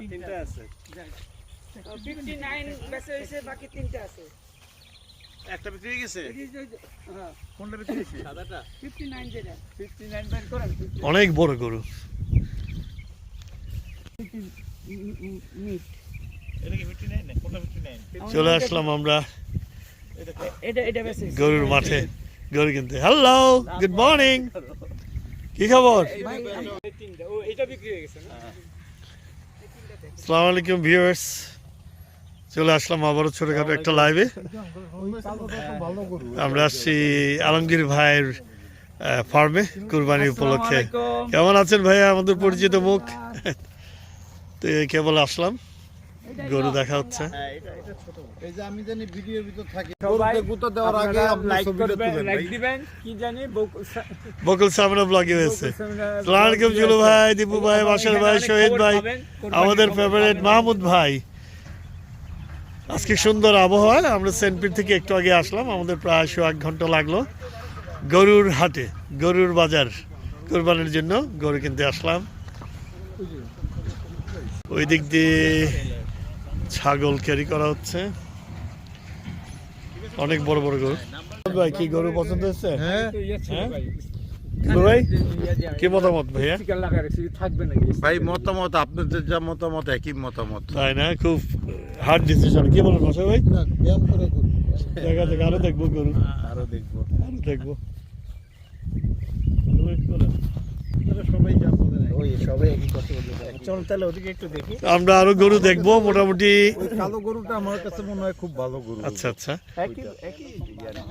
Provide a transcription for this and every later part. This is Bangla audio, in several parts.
তিনটা আছে। ফিফটি নাইন বেচা হয়েছে বাকি তিনটা আছে। একটা বিক্রি হয়ে গেছে? হ্যাঁ। কোনটা বিক্রি হয়েছে? সাদাটা? ফিফটি নাইন যেটা। ফিফটি নাইন বাইর করেন অনেক বড় গরু। চলে আসলাম আমরা এটা এটা বেচা গরুর মাঠে। গরু কিনতে। হ্যালো গুড মর্নিং কি খবর? এটা বিক্রি হয়ে গেছে না? আসসালামু আলাইকুম ভিউয়ার্স চলে আসলাম আবারও ছোটখাটো একটা লাইভে আমরা আসছি আলমগীর ভাইয়ের ফার্মে কুরবানি উপলক্ষে। কেমন আছেন ভাইয়া? আমাদের পরিচিত মুখ। তো কেবল আসলাম। গরু দেখা হচ্ছে। হ্যাঁ এটা এটা ছোট। এই যে আমি জানি ভিডিওর ভিতর থাকি। সবাই দেওয়ার আগে লাইক করবেন লাইক দিবেন কি জানি বকুল ব্লগে হয়েছে। আলাইকুম জুলু ভাই দীপু ভাই বাসার ভাই শহীদ ভাই আমাদের ফেভারিট মাহমুদ ভাই। আজকে সুন্দর আবহাওয়া আমরা সেন্টপির থেকে একটু আগে আসলাম আমাদের প্রায় শো এক ঘণ্টা লাগল। গরুর হাটে গরুর বাজার কোরবানির জন্য গরু কিনতে আসলাম। ওই দিক দিয়ে ছাগল ক্যারি করা হচ্ছে। অনেক বড় বড় গরু। ভাই কি গরু পছন্দ হচ্ছে হ্যাঁ। হ্যাঁ? ভাই। ভাই? কি মতামত ভাইয়া? স্টিকার লাগা রাখছি, থাকবে নাকি ভাই মতামত আপনাদের যা মতামত একই মতামত। তাই না? খুব হার্ড ডিসিশন কি বলেন ভাই? ব্যায়াম করে দেখা যাক আরও দেখব গরু। আরও দেখব। আরও দেখব। আমরা আরও গরু দেখব মোটামুটি। কালো গরুটা আমার কাছে মনে হয় খুব ভালো গরু। আচ্ছা আচ্ছা। একই একই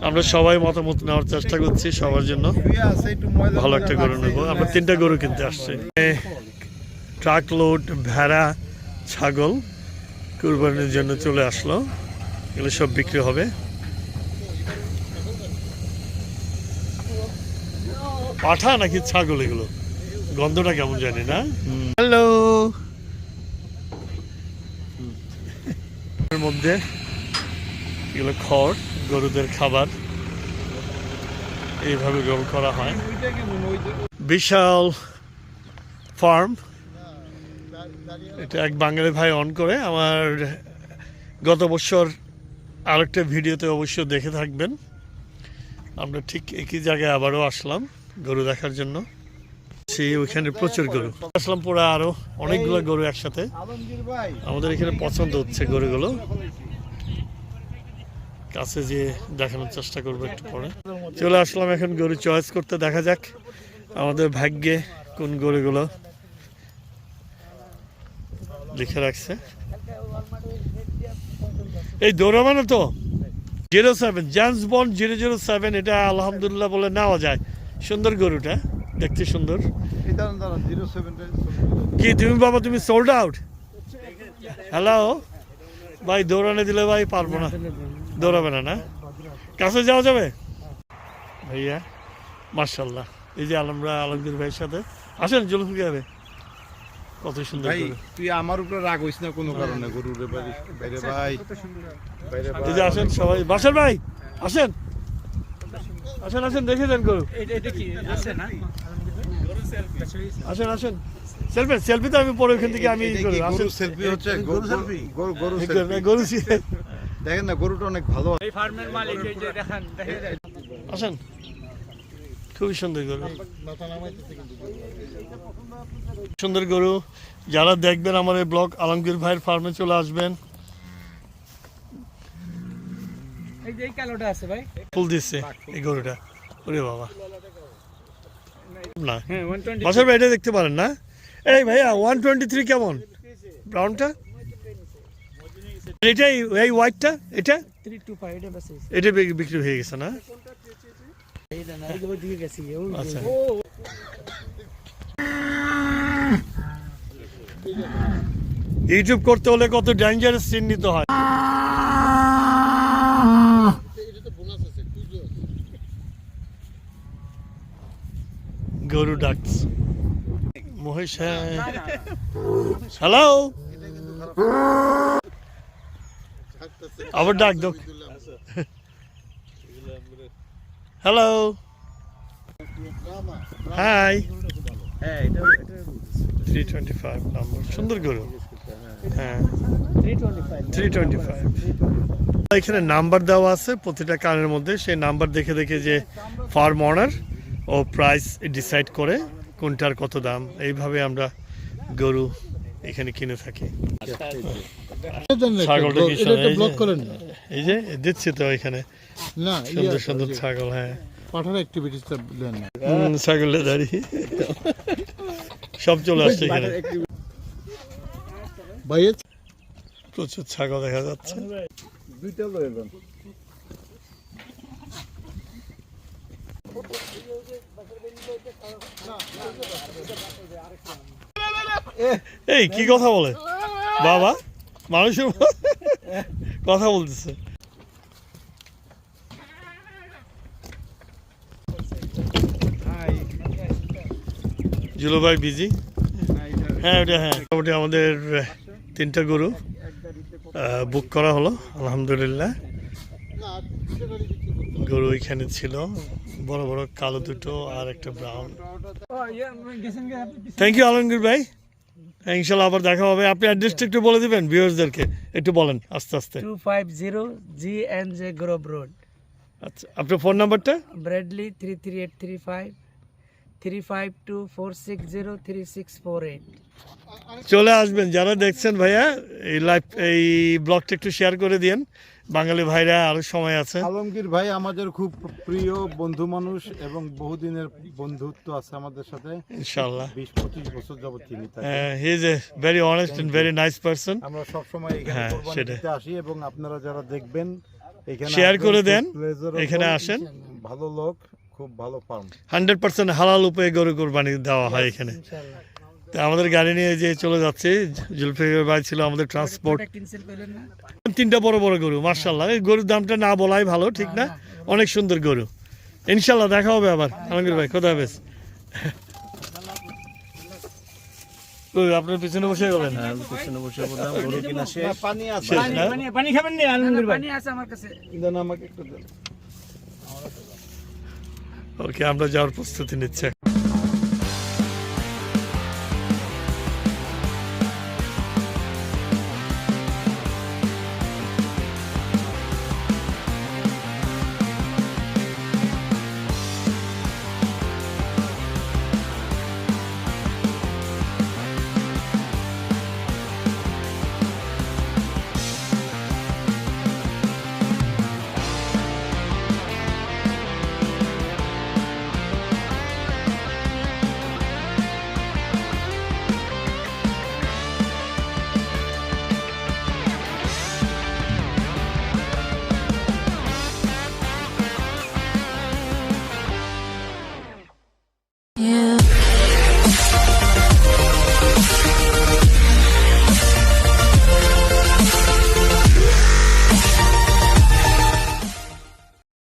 আমরা সবাই মতামত নেওয়ার চেষ্টা করছি সবার জন্য। শুয়ে আছে একটু ময়লা ভালো একটা গরু নেব। আমরা তিনটা গরু কিনতে আসছি। ট্রাক লোড ভেড়া ছাগল কুরবানির জন্য চলে আসলো। এগুলো সব বিক্রি হবে। পাঠা নাকি ছাগল এগুলো? গন্ধটা কেমন জানি না? হ্যালো। মধ্যে এগুলো খড় গরুদের খাবার। এইভাবে রোল করা হয়। বিশাল ফার্ম। এটা এক বাঙালি ভাই অন করে আমার গত বছর আরেকটা ভিডিওতে অবশ্য দেখে থাকবেন। আমরা ঠিক একই জায়গায় আবারও আসলাম। গরু দেখার জন্য। সেই ওইখানে প্রচুর গরু। আসলাম পুরো আরও অনেকগুলো গরু একসাথে। আমাদের এখানে পছন্দ হচ্ছে গরুগুলো। কাছে যে দেখানোর চেষ্টা করব একটু পরে। চলে আসলাম এখন গরু চয়েস করতে। দেখা যাক আমাদের ভাগ্যে কোন গরুগুলো লিখে রাখছে। এই দৌড়ামানো তো? Zero seven James Bond zero zero seven এটা আলহামদুলিল্লাহ বলে নেওয়া যায়। সুন্দর গরুটা দেখতে সুন্দর। কি তুমি বাবা তুমি সোল্ড আউট হ্যালো ভাই দৌড়ানে দিলে ভাই পারব না। দৌড়াবে না না? কাছে যাওয়া যাবে? ভাইয়া মার্শাল্লাহ এই যে আলমরা আলমগীর ভাইয়ের সাথে। আসেন জলফি যাবে কত সুন্দর ভাই তুই আমার উপরে রাগ হইস না কোনো কারণে গরুর বাইরে ভাই বাইরে এই যে আসেন সবাই। বাসার ভাই আসেন। আসেন আসেন দেখে দেন গরু। এটা এটা কি? আছে না? আসেন আসেন। সেলফি সেলফি তো আমি পরে ওখান থেকে আমি ই করি। গরু সেলফি হচ্ছে? গরু? গরু দেখেন না গরুটা অনেক ভালো এই ফার্মের মালিক এই যে দেখান আসেন। খুবই সুন্দর গরু। সুন্দর গরু। যারা দেখবেন আমার এই ব্লগ আলমগীর ভাইয়ের ফার্মে চলে আসবেন। এই যে এই কালোটা আছে ভাই। ফুল দিচ্ছে এই গরুটা। ওরে বাবা। না। হ্যাঁ বাসার ভাই এটা দেখতে পারেন না? এই ভাইয়া ওয়ান টোয়েন্টি থ্রি কেমন? ব্রাউনটা? এটাই এই হোয়াইটটা এটা? এটা বিক্রি হয়ে গেছে না? যে। আচ্ছা। ইউটিউব করতে হলে কত ডেঞ্জারাস সিন নিতে হয় গরু ডাকস মহেশ হ্যালো আবার ডাক দোক hello. Hi. Three twenty five number সুন্দর গরু হ্যাঁ। থ্রি টোয়েন্টি ফাইভ এখানে নাম্বার দেওয়া আছে প্রতিটা কানের মধ্যে। সেই নাম্বার দেখে দেখে যে ফার্ম অনার ও প্রাইস ডিসাইড করে কোনটার কত দাম? এইভাবে আমরা গরু এখানে কিনে থাকি। ছাগলটা কি এই যে- করেন না? এই যে দিচ্ছি তো এখানে। না সুন্দর সুন্দর ছাগল হ্যাঁ। পাঠার অ্যাক্টিভিটিসটা দেন না। ছাগলের দাড়ি। সব চলে আসছে এখানে। প্রচুর ছাগল দেখা যাচ্ছে। দুইটা এই, কি কথা বলে? বাবা, মানুষের কথা বলতেছে। জুলো ভাই বিজি হ্যাঁ ওটা হ্যাঁ। মোটামুটি আমাদের তিনটা গরু বুক করা হলো, আলহামদুলিল্লাহ। গরু এখানে ছিল। বড় বড় কালো দুটো আর একটা ব্রাউন থ্যাংক ইউ আলমগীর ভাই ইনশাল্লাহ আবার দেখা হবে। আপনি অ্যাড্রেসটা একটু বলে দিবেন ভিউয়ার্সদেরকে একটু বলেন আস্তে আস্তে। Two five zero G N J grove road আচ্ছা আপনার ফোন নাম্বারটা Bradley three three eight three five three five two four six zero three six four eight চলে আসবেন। যারা দেখছেন ভাইয়া এই লাইভ এই ব্লগটা একটু শেয়ার করে দিন বাঙালি ভাইরা আরও সময় আছে। আলমগীর ভাই আমাদের খুব প্রিয় বন্ধু মানুষ এবং বহুদিনের বন্ধুত্ব আছে আমাদের সাথে। ইনশাল্লাহ বিশ পঁচিশ বছর যাবত চিনি তাকে he is a very honest and very nice person আমরা সবসময় এখানে হ্যাঁ, সেটাই। দিতে আসি এবং আপনারা যারা দেখবেন এখানে শেয়ার করে দেন। এখানে আসেন। ভালো লোক। খুব ভালো ফার্ম হান্ড্রেড পার্সেন্ট হালাল উপায়ে গরু কোরবানি দেওয়া হয় এখানে। তা আমাদের গাড়ি নিয়ে যে চলে যাচ্ছে জুলফিকার ভাই ছিল আমাদের ট্রান্সপোর্ট তিনটা বড় বড় গরু মার্শাল্লাহ এই গরুর দামটা না বলাই ভালো ঠিক না? অনেক সুন্দর গরু। ইনশাল্লাহ দেখা হবে আবার। আলমগীর ভাই কোথায় হাফেজ। আপনার পিছনে বসে গেলেন। হ্যাঁ পিছনে বসে বললাম গরু কিনা শেষ। পানি আছে। পানি খাবেন নি আলমগীর ভাই? পানি আছে আমার কাছে। দেন আমাকে একটু দেন। ওকে আমরা যাওয়ার প্রস্তুতি নিচ্ছি।